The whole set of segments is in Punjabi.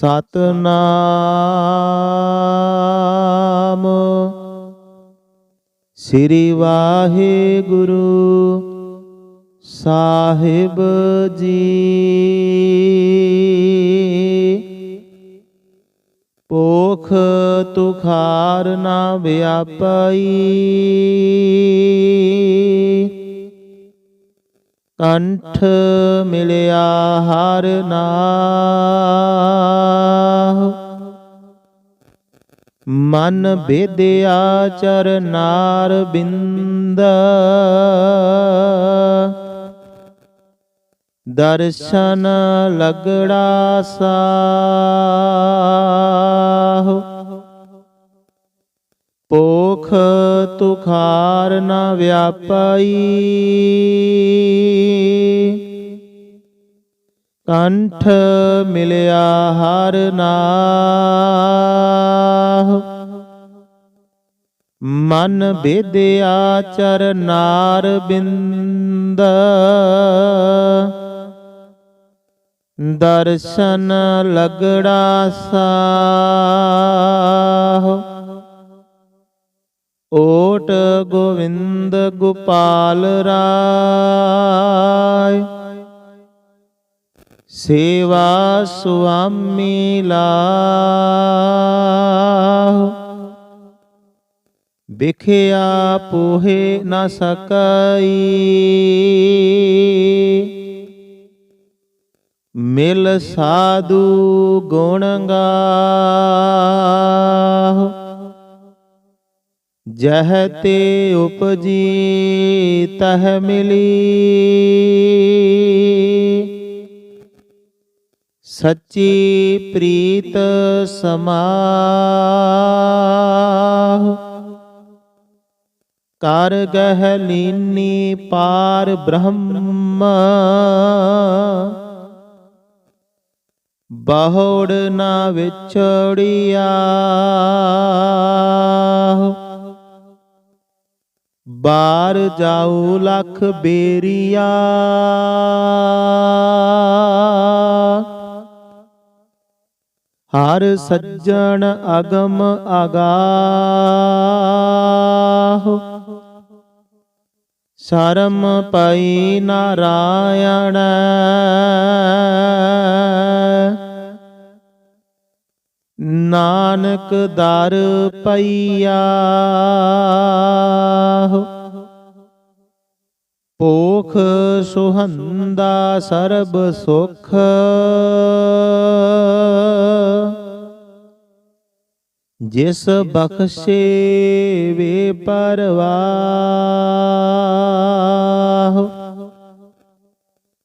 ਸਤਨਾਮ। ਸ੍ਰੀ ਵਾਹਿਗੁਰੂ ਸਾਹਿਬ ਜੀ। ਪੋਖ ਤੁਖਾਰ ਨਾ ਵਿਆਪਈ। ਕੰਠ ਮਿਲਿਆ ਹਰ ਨਾਮ ਮਨ ਬੇਦਿਆ ਚਰਨਾਰ ਬਿੰਦ। ਦਰਸ਼ਨ ਲਗੜਾ ਸਾਹ। ਪੋਖ ਤੁਖਾਰ ਨ ਵਿਆਪਈ। ਕੰਠ ਮਿਲਿਆ ਹਰ ਨਾਹ। ਮਨ ਬੇਦਿਆ ਚਰਨਾਰ ਬਿੰਦ। ਦਰਸ਼ਨ ਲਗੜਾ ਸਾਹ। ਓਟ ਗੋਵਿੰਦ ਗੋਪਾਲ ਰਾਏ। ਸੇਵਾ ਸੁਆਮੀ ਲਾਹੁ। ਬਿਖਿਆ ਪੋਹੇ ਨਾ ਸਕਈ। ਮਿਲ ਸਾਧੂ ਗੁਣ ਗਾ ਜਹ ਤੇ ਉਪਜੀ ਤਹ ਮਿਲੀ। ਸੱਚੀ ਪ੍ਰੀਤ ਸਮਾਹੁ। ਕਰ ਗਹਿ ਲੀਨੀ ਪਾਰ ਬ੍ਰਹਮ। ਬਹੁੜ ਨਾ ਵਿਛੜਿਆ। ਬਾਰ ਜਾਉ ਲਖ ਬੇਰੀਆ। ਹਰ ਸੱਜਣ ਅਗਮ ਅਗਾਹ। ਸ਼ਰਮ ਪਈ ਨਾਰਾਇਣ। ਨਾਨਕ ਦਰ ਪਈਆ। ਪੋਖ ਸੁਹੰਦਾ ਸਰਬ ਸੁਖ। ਜਿਸ ਬਖਸ਼ੇ ਵੇ ਪਰਵਾਹ।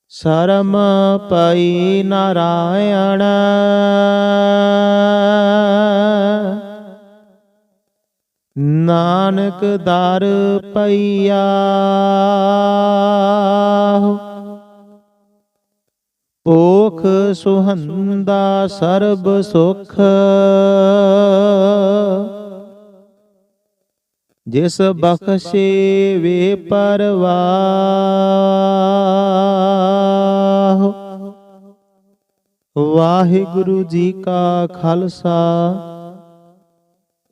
ਸ਼ਰਮ ਪਈ ਨਾਰਾਇਣ। ਨਾਨਕ ਦਰ ਪਈਆ। ਪੋਖ ਸੁਹੰਦਾ ਸਰਬ ਸੁਖ। ਜਿਸ ਬਖਸ਼ੇ ਵੇ ਪਰਵਾਹ। ਵਾਹਿਗੁਰੂ ਜੀ ਕਾ ਖਾਲਸਾ।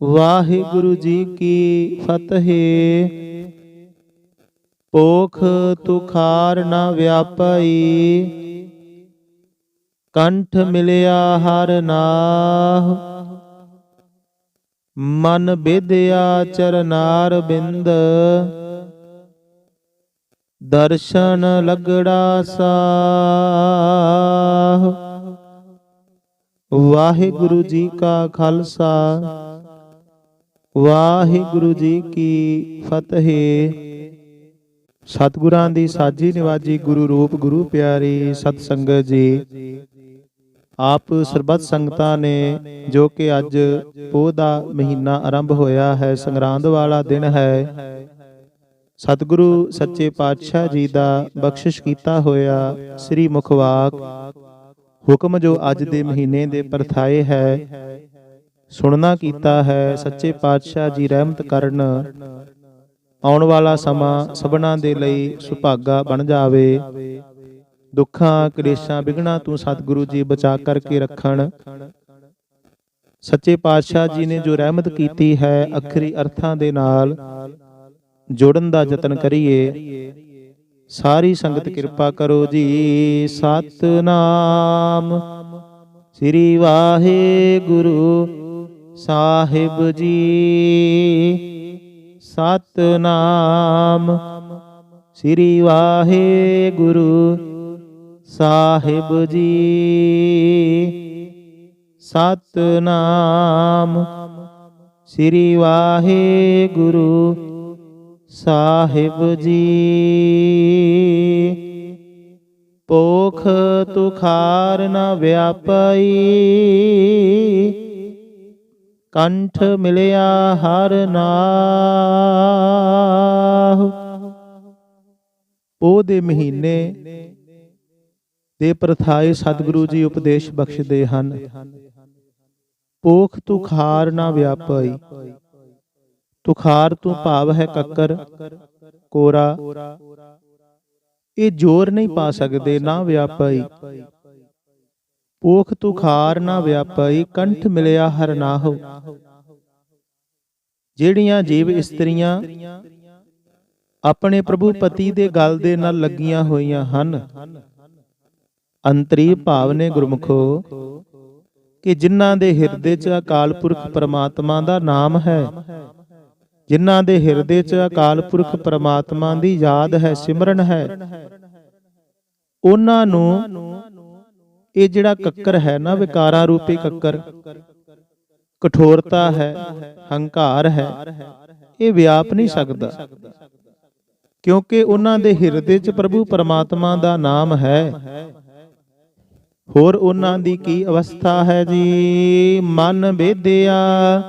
ਵਾਹਿਗੁਰੂ ਜੀ ਕੀ ਫਤਿਹ। ਪੋਖ ਤੁਖਾਰ ਨਾ ਵਿਆਪਈ। ਕੰਠ ਮਿਲਿਆ ਹਰ ਨਾਹ। ਮਨ ਬਿਦਿਆ ਚਰਨਾਰ ਬਿੰਦ। ਦਰਸ਼ਨ ਲਗੜਾ ਸਾਹ। ਵਾਹਿਗੁਰੂ ਜੀ ਕਾ ਖਾਲਸਾ। ਵਾਹਿਗੁਰੂ ਜੀ ਕੀ ਫਤਿਹ। ਸਤਿਗੁਰਾਂ ਦੀ ਸਾਜੀ ਨਿਵਾਜੀ ਗੁਰੂ ਰੂਪ ਗੁਰੂ ਪਿਆਰੀ ਸਤ ਸੰਗਤ ਜੀ, ਆਪ ਸਰਬੱਤ ਸੰਗਤਾਂ ਨੇ ਜੋ ਕਿ ਅੱਜ ਪੋਹ ਦਾ ਮਹੀਨਾ ਆਰੰਭ ਹੋਇਆ ਹੈ, ਸੰਗਰਾਂਦ ਵਾਲਾ ਦਿਨ ਹੈ। ਸਤਿਗੁਰੂ ਸੱਚੇ ਪਾਤਸ਼ਾਹ ਜੀ ਦਾ ਬਖਸ਼ਿਸ਼ ਕੀਤਾ ਹੋਇਆ ਸ੍ਰੀ ਮੁਖਵਾਕ ਹੁਕਮ ਜੋ ਅੱਜ ਦੇ ਮਹੀਨੇ ਦੇ ਪਰਥਾਏ ਹੈ ਸੁਣਨਾ ਕੀਤਾ ਹੈ ਸੱਚੇ ਪਾਤਸ਼ਾਹ ਜੀ ਰਹਿਮਤ ਕਰਨ। ਆਉਣ ਵਾਲਾ ਸਮਾਂ ਸਭਨਾ ਦੇ ਲਈ ਸੁਭਾਗਾ ਬਣ ਜਾਵੇ। ਦੁੱਖਾਂ, ਕਲੇਸ਼ਾਂ ਵਿਗਣਾ ਤੂੰ ਸਤਿਗੁਰੂ ਜੀ ਬਚਾ ਕਰਕੇ ਰੱਖਣ। ਸੱਚੇ ਪਾਤਸ਼ਾਹ ਜੀ ਨੇ ਜੋ ਰਹਿਮਤ ਕੀਤੀ ਹੈ ਅਖਰੀ ਅਰਥਾਂ ਦੇ ਨਾਲ ਜੋੜਨ ਦਾ ਯਤਨ ਕਰੀਏ। ਸਾਰੀ ਸੰਗਤ ਕਿਰਪਾ ਕਰੋ ਜੀ। ਸਤਨਾਮ ਸ੍ਰੀ ਵਾਹਿਗੁਰੂ। ਸਾਹਿਬ ਜੀ, ਸਤਨਾਮ। ਸ੍ਰੀ ਵਾਹਿਗੁਰੂ ਸਾਹਿਬ ਜੀ, ਸਤਨਾਮ। ਸ੍ਰੀ ਵਾਹਿਗੁਰੂ ਸਾਹਿਬ ਜੀ। ਪੋਖ ਤੁਖਾਰ ਨ ਵਿਆਪਈ ਕੰਠ ਮਿਲਿਆ ਹਰ ਨਾਹ। ਪੋਹ ਦੇ ਮਹੀਨੇ ਦੇ ਪ੍ਰਥਾਏ ਸਤਿਗੁਰੂ ਜੀ ਉਪਦੇਸ਼ ਬਖਸ਼ਦੇ ਹਨ। ਪੋਖ ਤੁਖਾਰ ਨਾ ਵਿਆਪਈ। ਤੁਖਾਰ ਤੋਂ ਭਾਵ ਹੈ ਕੱਕਰ, ਕੋਰਾ। ਇਹ ਜੋਰ ਨਹੀਂ ਪਾ ਸਕਦੇ, ਨਾ ਵਿਆਪਈ। ਪੋਖ ਤੁਖਾਰ ਨਾ ਵਿਆਪਈ ਕੰਠ ਮਿਲਿਆ ਹਰ ਨਾਹੁ। ਜਿਹੜੀਆਂ ਜੀਵ ਇਸਤਰੀਆਂ ਆਪਣੇ ਪ੍ਰਭੂ ਪਤੀ ਦੇ ਗਲ ਦੇ ਨਾਲ ਲੱਗੀਆਂ ਹੋਈਆਂ ਹਨ, ਅੰਤਰੀ ਭਾਵ ਨੇ ਗੁਰਮੁਖੋ, ਕਿ ਜਿਨ੍ਹਾਂ ਦੇ ਹਿਰਦੇ 'ਚ ਅਕਾਲ ਪੁਰਖ ਪਰਮਾਤਮਾ ਦਾ ਨਾਮ ਹੈ, ਜਿਨ੍ਹਾਂ ਦੇ ਹਿਰਦੇ 'ਚ ਅਕਾਲ ਪੁਰਖ ਪ੍ਰਮਾਤਮਾ ਦੀ ਯਾਦ ਹੈ, ਸਿਮਰਨ ਹੈ, ਉਹਨਾਂ ਨੂੰ ਇਹ ਜਿਹੜਾ ਕੱਕਰ ਹੈ ਨਾ, ਵਿਕਾਰਾਂ ਰੂਪੀ ਕੱਕਰ, ਕਠੋਰਤਾ ਹੈ, ਹੰਕਾਰ ਹੈ, ਇਹ ਵਿਆਪ ਨਹੀਂ ਸਕਦਾ। ਕਿਉਂਕਿ ਉਹਨਾਂ ਦੇ ਹਿਰਦੇ 'ਚ ਪ੍ਰਭੂ ਪਰਮਾਤਮਾ ਦਾ ਨਾਮ ਹੈ। ਹੋਰ ਉਹਨਾਂ ਦੀ ਕੀ ਅਵਸਥਾ ਹੈ ਜੀ? ਮਨ ਬੇਦਿਆ,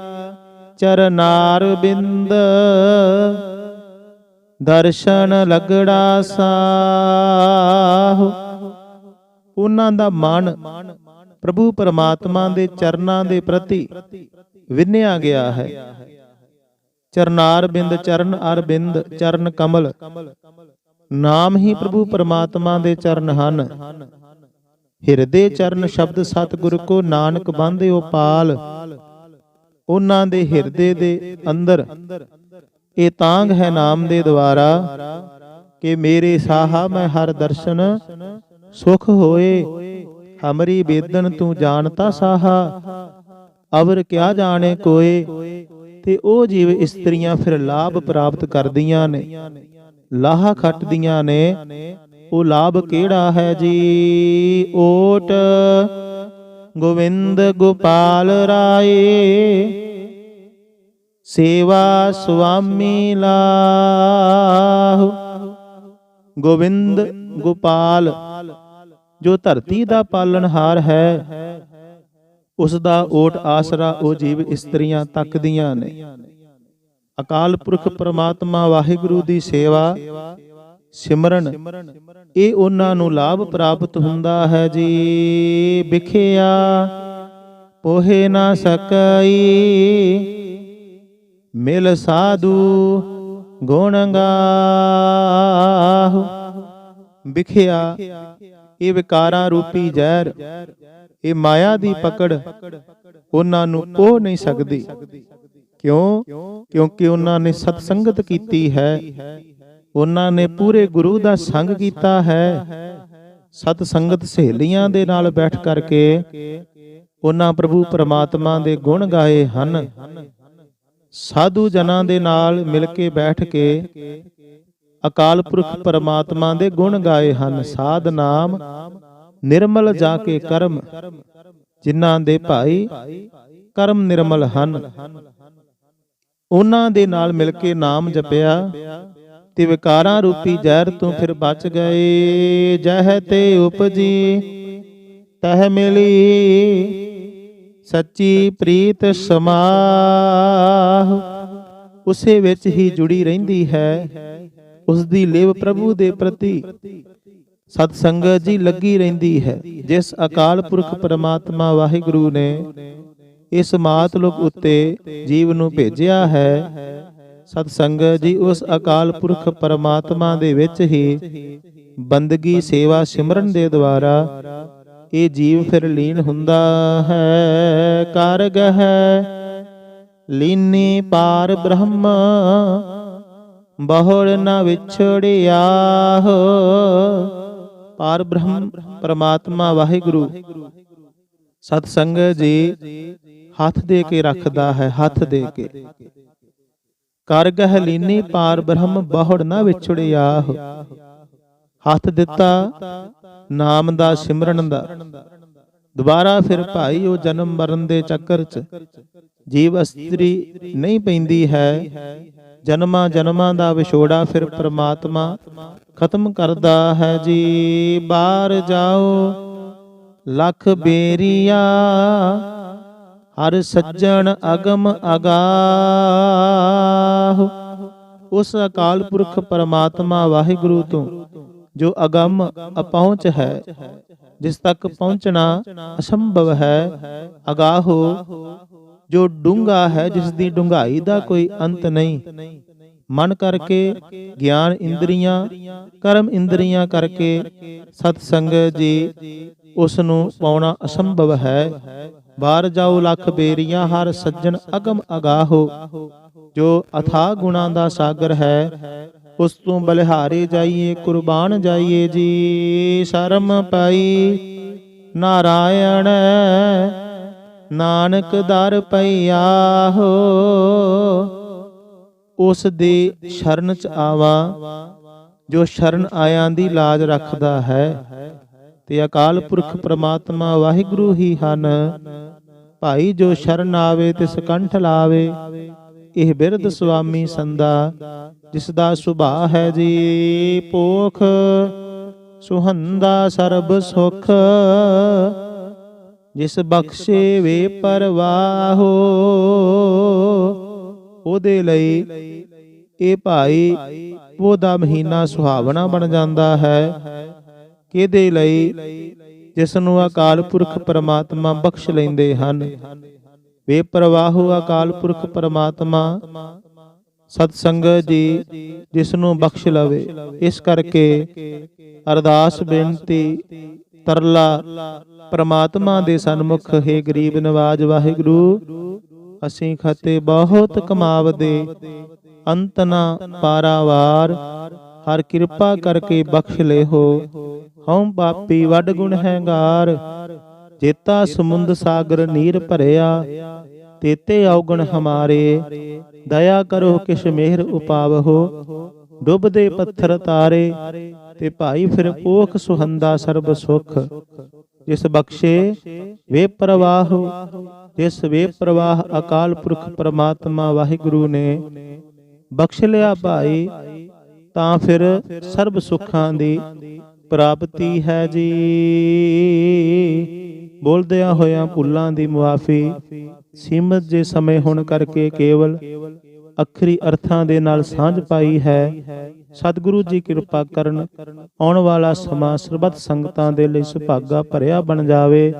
ਚਰਨਾਰ ਬਿੰਦ, ਦਰਸ਼ਨ ਲਗੜਾ ਸਾਹ। ਉਹਨਾਂ ਦਾ ਮਨ ਪ੍ਰਭੂ ਪਰਮਾਤਮਾ ਦੇ ਚਰਨਾਂ ਦੇ ਪ੍ਰਤੀ ਵਿੰਨਿਆ ਗਿਆ ਹੈ। ਚਰਨਾਰ ਬਿੰਦ ਚਰਨ ਅਰ ਬਿੰਦ ਚਰਨ ਕਮਲ ਨਾਮ ਹੀ ਪ੍ਰਭੂ ਪਰਮਾਤਮਾ ਦੇ ਚਰਨ ਹਨ। ਹਿਰਦੇ ਚਰਨ ਸ਼ਬਦ ਸਤਿਗੁਰ ਕੋ ਨਾਨਕ ਬੰਧਿਓ ਪਾਲ ਉਹਨਾਂ ਦੇ ਹਿਰਦੇ ਦੇ ਅੰਦਰ ਇਹ ਤਾਂਗ ਹੈ ਨਾਮ ਦੇ ਦੁਆਰਾ ਕਿ ਮੇਰੇ ਸਾਹਾ ਮੈਂ ਹਰ ਦਰਸ਼ਨ ਸੁਖ ਹੋਏ, ਹਮਰੀ ਬੇਦਨ ਤੂੰ ਜਾਣਤਾ ਸਾਹਾ, ਅਵਰ ਕਿਆ ਜਾਣੇ ਕੋਏ, ਤੇ ਉਹ ਜੀਵ ਇਸਤਰੀਆਂ ਫਿਰ ਲਾਭ ਪ੍ਰਾਪਤ ਕਰਦੀਆਂ ਨੇ, ਲਾਹਾ ਖੱਟਦੀਆਂ ਨੇ, ਉਹ ਲਾਭ ਕਿਹੜਾ ਹੈ ਜੀ? ਓਟ ਗੋਵਿੰਦ ਗੋਪਾਲ ਰਾਏ, ਸੇਵਾ ਸੁਆਮੀ ਲਾਹੁ, ਗੋਵਿੰਦ ਗੋਪਾਲ ਜੋ ਧਰਤੀ ਦਾ ਪਾਲਣਹਾਰ ਹੈ ਉਸ ਦਾ ਓਟ ਆਸਰਾ ਉਹ ਜੀਵ ਇਸਤਰੀਆਂ ਤੱਕਦੀਆਂ ਨੇ। ਅਕਾਲ ਪੁਰਖ ਪ੍ਰਮਾਤਮਾ ਵਾਹਿਗੁਰੂ ਦੀ ਸੇਵਾ, ਸਿਮਰਨ, ਇਹ ਉਹਨਾਂ ਨੂੰ ਲਾਭ ਪ੍ਰਾਪਤ ਹੁੰਦਾ ਹੈ ਜੀ। ਵਿਖਿਆ, ਪੋਹੇ ਨਾ ਸਕਈ, ਮਿਲ ਸਾਧੂ ਗੁਣ ਗਾਹੁ। ਵਿਖਿਆ ਇਹ ਵਿਕਾਰਾਂ ਰੂਪੀ ਜ਼ਹਿਰ, ਇਹ ਮਾਇਆ ਦੀ ਪਕੜ, ਉਹਨਾਂ ਨੂੰ ਪੋਹ ਨਹੀਂ ਸਕਦੀ। ਕਿਉਂ? ਕਿਉਂਕਿ ਉਹਨਾਂ ਨੇ ਸਤ ਸੰਗਤ ਕੀਤੀ ਹੈ। ਉਹਨਾਂ ਨੇ ਪੂਰੇ ਗੁਰੂ ਦਾ ਸੰਗ ਕੀਤਾ ਹੈ। ਸਤ ਸੰਗਤ ਸਹੇਲੀਆਂ ਦੇ ਨਾਲ ਬੈਠ ਕਰਕੇ ਉਹਨਾਂ ਪ੍ਰਭੂ ਪਰਮਾਤਮਾ ਦੇ ਗੁਣ ਗਾਏ ਹਨ। ਸਾਧੂ ਜਨਾਂ ਦੇ ਨਾਲ ਮਿਲ ਕੇ ਬੈਠ ਕੇ ਅਕਾਲ ਪੁਰਖ ਪਰਮਾਤਮਾ ਦੇ ਗੁਣ ਗਾਏ ਹਨ। ਸਾਧ ਨਾਮ, ਨਿਰਮਲ ਜਾ ਕੇ ਕਰਮ, ਜਿਨ੍ਹਾਂ ਦੇ ਭਾਈ ਕਰਮ ਨਿਰਮਲ ਹਨ। ਉਹਨਾਂ ਦੇ ਨਾਲ ਮਿਲ ਕੇ ਨਾਮ ਜਪਿਆ ਤੇ ਵਿਕਾਰਾਂ ਰੂਪੀ ਜ਼ਹਿਰ ਤੋਂ ਫਿਰ ਬਚ ਗਏ। ਜਹ ਤੇ ਉਪਜੀ, ਤਹ ਮਿਲੀ, ਸੱਚੀ ਪ੍ਰੀਤ ਸਮਾਹ, ਉਸੇ ਵਿੱਚ ਹੀ ਜੁੜੀ ਰਹਿੰਦੀ ਹੈ। ਉਸ ਦੀ ਲਿਵ ਪ੍ਰਭੂ ਦੇ ਪ੍ਰਤੀ ਸਤ ਸੰਗਤ ਜੀ ਲੱਗੀ ਰਹਿੰਦੀ ਹੈ, ਜਿਸ ਅਕਾਲ ਪੁਰਖ ਪਰਮਾਤਮਾ ਵਾਹਿਗੁਰੂ ਨੇ ਇਸ ਮਾਤ ਲੋਕ ਉੱਤੇ ਜੀਵ ਨੂੰ ਭੇਜਿਆ ਹੈ। ਸਤ ਸੰਗਤ ਜੀ ਉਸ ਅਕਾਲ ਪੁਰਖ ਪਰਮਾਤਮਾ ਦੇ ਵਿੱਚ ਹੀ ਬੰਦਗੀ ਸੇਵਾ ਸਿਮਰਨ ਦੇ ਦੁਆਰਾ ਇਹ ਜੀਵ ਫਿਰ ਲੀਨ ਹੁੰਦਾ ਹੈ, ਕਾਰਗ ਹੈ। ਲੀਨੀ ਪਾਰ ਬ੍ਰਹਮ ਬਹੁੜ ਨ ਵਿਛੜਿਆ ਹੋ। ਪਾਰ ਬ੍ਰਹਮ ਪਰਮਾਤਮਾ ਵਾਹਿਗੁਰੂ ਸਤ ਸੰਗਤ ਜੀ ਹੱਥ ਦੇ ਕੇ ਰੱਖਦਾ ਹੈ, ਹੱਥ ਦੇ ਕੇ। ਕਰ ਗਹਿ ਪਾਰ ਬ੍ਰਹਮ ਬਹੁੜ ਨ ਵਿਛੜਿਆ ਹੱਥ ਦਿੱਤਾ ਨਾਮ ਦਾ ਸਿਮਰਨ ਦਾ। ਦੁਬਾਰਾ ਫਿਰ ਭਾਈ ਉਹ ਜਨਮ ਮਰਨ ਦੇ ਚੱਕਰ 'ਚ। ਜੀਵ ਅਸਤਰੀ ਨਹੀਂ ਪੈਂਦੀ ਹੈ। ਜਨਮਾਂ ਜਨਮਾਂ ਦਾ ਵਿਛੋੜਾ ਫਿਰ ਪ੍ਰਮਾਤਮਾ ਖਤਮ ਕਰਦਾ ਹੈ ਜੀ। ਬਾਹਰ ਜਾਓ, ਲੱਖ ਬੇਰੀਆ, ਹਰ ਸੱਜਣ ਅਗਮ ਅਗਾਹ। ਉਸ ਅਕਾਲ ਪੁਰਖ ਪਰਮਾਤਮਾ ਵਾਹਿਗੁਰੂ ਤੋਂ ਜੋ ਅਗੰਮ ਅਪਹੁੰਚ ਹੈ, ਜਿਸ ਤੱਕ ਪਹੁੰਚਣਾ ਅਸੰਭਵ ਹੈ, ਅਗਾਹੋ ਜੋ ਡੂੰਗਾ ਹੈ ਜਿਸ ਦੀ ਡੂੰਘਾਈ ਦਾ ਕੋਈ ਅੰਤ ਨਹੀਂ। ਮਨ ਕਰਕੇ ਗਿਆਨ ਇੰਦਰੀਆਂ, ਕਰਮ ਇੰਦਰੀਆਂ ਕਰਕੇ ਸਤ ਸੰਗਤ ਜੀ ਉਸ ਨੂੰ ਪਾਉਣਾ ਅਸੰਭਵ ਹੈ। ਬਾਹਰ ਜਾਓ, ਲੱਖ ਬੇਰੀਆਂ, ਹਰ ਸੱਜਣ ਅਗਮ ਅਗਾਹੋ। ਜੋ ਅਥਾ ਗੁਣਾ ਦਾ ਸਾਗਰ ਹੈ, ਉਸ ਤੋਂ ਬਲਿਹਾਰੇ ਜਾਈਏ, ਕੁਰਬਾਨ ਜਾਈਏ ਜੀ, ਸ਼ਰਮ ਪਾਈ। ਨਾਰਾਇਣ ਨਾਨਕ ਦਰ ਪਈਆ ਹੋ, ਉਸ ਦੇ ਸ਼ਰਨ ਚ ਆਵਾਂ, ਜੋ ਸ਼ਰਨ ਆਇਆਂ ਦੀ ਲਾਜ ਰੱਖਦਾ ਹੈ। ਤੇ ਅਕਾਲ ਪੁਰਖ ਪ੍ਰਮਾਤਮਾ ਵਾਹਿਗੁਰੂ ਹੀ ਹਨ। ਭਾਈ ਜੋ ਸ਼ਰਨ ਆਵੇ ਤਿਸ ਕੰਠ ਲਾਵੇ, ਇਹ ਬਿਰਧ ਸੁਆਮੀ ਸੰਦਾ ਜਿਸ ਦਾ ਸੁਭਾਅ ਹੈ ਜੀ ਪੋਖ, ਸੁਹੰਦਾ ਸਰਬ ਸੁਖ। ਜਿਸ ਬਖਸ਼ੇ ਵੇ ਪਰਵਾਹੋ ਉਹਦੇ ਲਈ ਇਹ ਭਾਈ ਉਹਦਾ ਮਹੀਨਾ ਸੁਹਾਵਣਾ ਬਣ ਜਾਂਦਾ ਹੈ। ਕਿਹਦੇ ਲਈ? ਜਿਸ ਨੂੰ ਅਕਾਲ ਪੁਰਖ ਪਰਮਾਤਮਾ ਬਖਸ਼ ਲੈਂਦੇ ਹਨ। ਵੇ ਪ੍ਰਵਾਹੋ ਅਕਾਲ ਪੁਰਖ ਪਰਮਾਤਮਾ ਸਤ ਸੰਗਤ ਜੀ ਜਿਸ ਨੂੰ ਬਖਸ਼ ਲਵੇ। ਇਸ ਕਰਕੇ ਅਰਦਾਸ ਬੇਨਤੀ ਤਰਲਾ ਪ੍ਰਮਾਤਮਾ ਦੇ ਸਨਮੁਖ, ਹੈ ਗਰੀਬ ਨਵਾਜ ਵਾਹਿਗੁਰੂ, ਅਸੀਂ ਖਤੇ ਬਹੁਤ ਕਮਾਵਦੇ ਅੰਤ ਨਾ ਪਾਰਾਵਾਰ, ਹਰ ਕਿਰਪਾ ਕਰਕੇ ਬਖਸ਼ ਲੈ ਹੋ ਹਉ ਪਾਪੀ ਵੱਡ ਗੁਣ ਹੈਗਾਰ, ਜੇਤਾ ਸਮੁੰਦ ਸਾਗਰ ਨੀਰ ਭਰਿਆ, ਤੇਤੇ ਔਗਣ ਹਮਾਰੇ, ਦਇਆ ਕਰੋ ਕਿਛ ਮਿਹਰ ਉਪਾਵਹੋ। ਡੁੱਬਦੇ ਪੱਥਰ ਤਾਰੇ ਤੇ ਭਾਈ ਫਿਰ ਪੋਖ ਸੁਹੰਦਾ ਸਰਬ ਸੁਖ। ਜਿਸ ਬਖਸ਼ੇ ਵੇ ਪ੍ਰਵਾਹ, ਜਿਸ ਵੇ ਪ੍ਰਵਾਹ ਅਕਾਲ ਪੁਰਖ ਪ੍ਰਮਾਤਮਾ ਵਾਹਿਗੁਰੂ ਨੇ। ਬਖਸ਼ ਲਿਆ ਭਾਈ, ਤਾਂ ਫਿਰ ਸਰਬ ਸੁੱਖਾਂ ਦੀ ਪ੍ਰਾਪਤੀ ਹੈ ਜੀ। ਬੋਲਦਿਆਂ ਹੋਇਆਂ ਭੁੱਲਾਂ ਦੀ ਮੁਆਫੀ, ਸੀਮਤ ਜੇ ਸਮੇਂ ਹੋਣ ਕਰਕੇ ਕੇਵਲ ਅਖਰੀ ਅਰਥਾਂ ਦੇ ਨਾਲ ਸਾਂਝ ਪਾਈ ਹੈ। ਸਤਿਗੁਰੂ ਜੀ ਕਿਰਪਾ ਕਰਨ ਆਉਣ ਵਾਲਾ ਸਮਾਂ ਸਰਬੱਤ ਸੰਗਤਾਂ ਦੇ ਲਈ ਸੁਭਾਗਾ ਭਰਿਆ ਬਣ ਜਾਵੇ।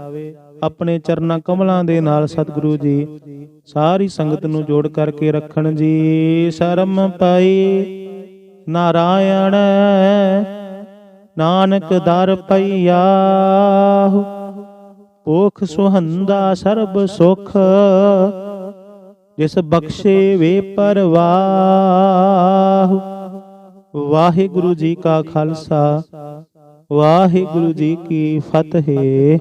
ਆਪਣੇ ਚਰਨਾਂ ਕਮਲਾਂ ਦੇ ਨਾਲ ਸਤਿਗੁਰੂ ਜੀ ਸਾਰੀ ਸੰਗਤ ਨੂੰ ਜੋੜ ਕਰਕੇ ਰੱਖਣ ਜੀ। ਸ਼ਰਮ ਪਾਈ, ਨਾਰਾਇਣ ਨਾਨਕ ਦਰ ਪਈਆ। ਓਖ ਸੁਹੰਦਾ ਸਰਬ ਸੁਖ ਜਿਸ ਬਖਸ਼ੇ ਵੇ ਪਰਵਾਹ। ਵਾਹਿਗੁਰੂ ਜੀ ਕਾ ਖਾਲਸਾ ਵਾਹਿਗੁਰੂ ਜੀ ਕੀ ਫਤਿਹ।